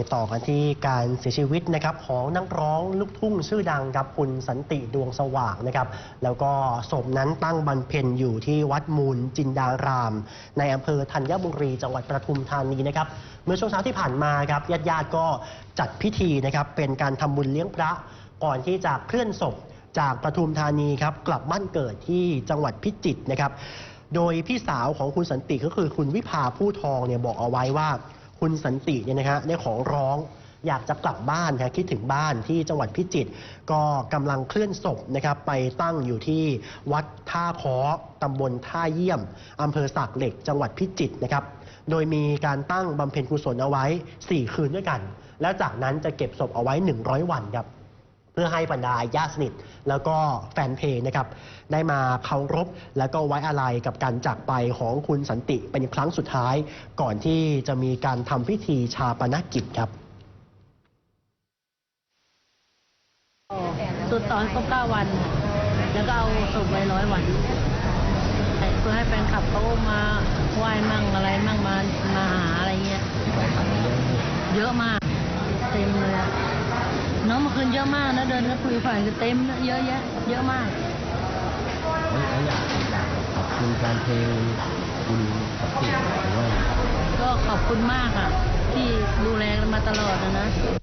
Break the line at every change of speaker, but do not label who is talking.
ต่อกันที่การเสียชีวิตนะครับของนักร้องลูกทุ่งชื่อดังครับคุณสันติดวงสว่างนะครับแล้วก็ศพนั้นตั้งบำเพ็ญอยู่ที่วัดมูลจินดาราม ในอำเภอธัญบุรีจังหวัดประทุมธานีนะครับเมื่อช่วงเช้าที่ผ่านมาครับญาติญาติๆก็จัดพิธีนะครับเป็นการทำบุญเลี้ยงพระก่อนที่จะเคลื่อนศพจากประทุมธานีครับกลับบ้านเกิดที่จังหวัดพิจิตรนะครับ โดยพี่สาวของคุณสันติก็คือคุณวิภาผู้ทองเนี่ยบอกเอาไว้ว่า คุณสันติเนี่ยนะฮะได้ขอร้องอยากจะกลับบ้านนะคิดถึงบ้านที่จังหวัดพิจิตรก็กำลังเคลื่อนศพนะครับไปตั้งอยู่ที่วัดท่าคอตำบลท่าเยี่ยมอำเภอสากเหล็กจังหวัดพิจิตรนะครับ โดยมีการตั้งบำเพ็ญกุศลเอาไว้ 4 คืนด้วยกัน แล้วจากนั้นจะเก็บศพเอาไว้ 100 วันครับ พื่อให้บรรดาญาติสนิท แล้วก็แฟนเพลงนะครับได้มาเคารพแล้วก็ไว้อาลัยกับการจากไปของคุณสันติเป็นครั้งสุดท้าย ก่อนที่จะมีการทำพิธีชาปนกิจครับ
สุดตอให้ครบเก้าวัน แล้วก็เอาศพไว้ร้อยวันเพื่อให้แฟนคลับเขามาไหว้มั่งอะไรมั่งมามาหาอะไรเงี้ย เยอะมาก เต็มเลย น้องเมื่อคืนเยอะมากนะเดินก็คุยฝ่ายก็เต็มนะเยอะแยะเยอะมาก
แล้วอยากอยากขอบคุณแฟนเพลงคุณสันติหรือว่า
ก็ขอบคุณมากอะ ที่ดูแลกันมาตลอดนะนะ